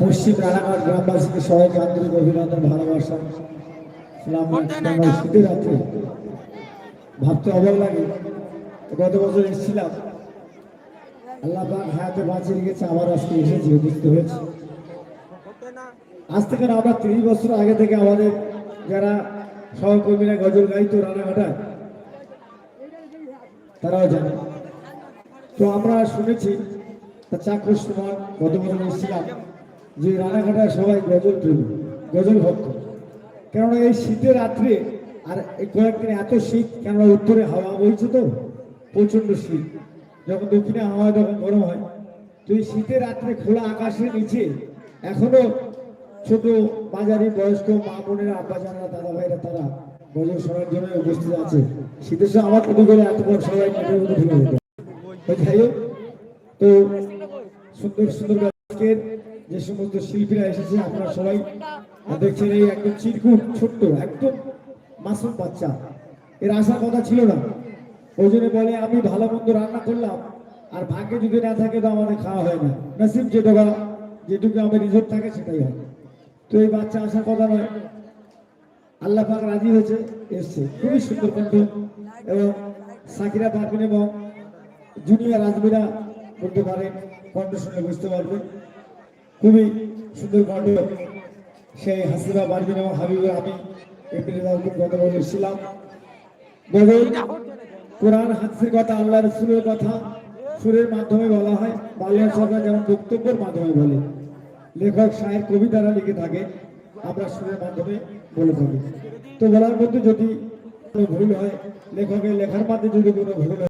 পশ্চিম রানাঘাট গ্রামবাসীকে সবাইকে আন্তরিক অভিনন্দন ভালোবাসা। শীতের রাত্রে। ভাবতে অবাক লাগে। গত বছর এসেছিলাম। আল্লাহ পাক হায়াতে বাঁচিয়ে রেখেছে আবার আজকে এসেছি উপস্থিত হয়েছে। আজ থেকে আমরা তিরিশ বছর আগে থেকে আমাদের যারা সহকর্মীরা গজল গাইতো রানাঘাটায় তারাও জানে। তো আমরা শুনেছি তা চাক্ষুষ সময় গত বছর এসেছিলাম। যে রানাঘাটায় সবাই গজল প্রেমী গজল ভক্ত। কেননা এই শীতের রাত্রে, আর এই কয়েকদিন এত শীত, কেননা উত্তরে হাওয়া বইছে তো প্রচণ্ড শীত। যখন দক্ষিণে হাওয়া তখন গরম হয়। তো এই শীতের রাত্রে খোলা আকাশের নিচে, এখনও ছোট বাজারি বয়স্ক মা বোনেরা, আব্বা জানরা, দাদা ভাইরা তারা গজল শোনার জন্য উপস্থিত আছে। শীতের সময় আমার করে এত বড় সবাই যাই হোক, তো সুন্দর সুন্দর গাছকের যে সমস্ত শিল্পীরা এসেছে, আপনারা সবাই দেখছেন এই একদম চিরকুট, ছোট্ট, একদম মাসুম বাচ্চা। এর আসার কথা ছিল না। ওই জন্য বলে, আমি ভালো মন্দ রান্না করলাম। আর ভাগ্যে যদি না থাকে, তো আমাদের খাওয়া হয় না। নসিব যেটুকু যেটুকু আমার রিজোর্ট থাকে, সেটাই হয়। তো এই বাচ্চা আসার কথা নয়। আল্লাহ পাক রাজি হয়েছে, এসছে। খুবই সুন্দর কণ্ঠ। এবং সাকিরা পারবেন এবং জুনিয়র রাজমিরা করতে পারেন কণ্ঠ শুনে বুঝতে পারবেন খুবই সুন্দর কণ্ঠ। সেই হাসিবা পারবেন এবং হাবিবুর আমি এমনি কথা বলে এসেছিলাম। কোরআন, হাদিসের কথা, আল্লাহ রসুলের কথা সুরের মাধ্যমে বলা হয় বাংলা সরকার যেমন বক্তব্যের মাধ্যমে বলে, লেখক, শায়ের কবিতারা লিখে থাকে, আমরা সুরের মাধ্যমে বলে থাকি। তো বলার মধ্যে যদি ভুল হয়, লেখকের লেখার মাধ্যমে যদি কোনো ভুল হয়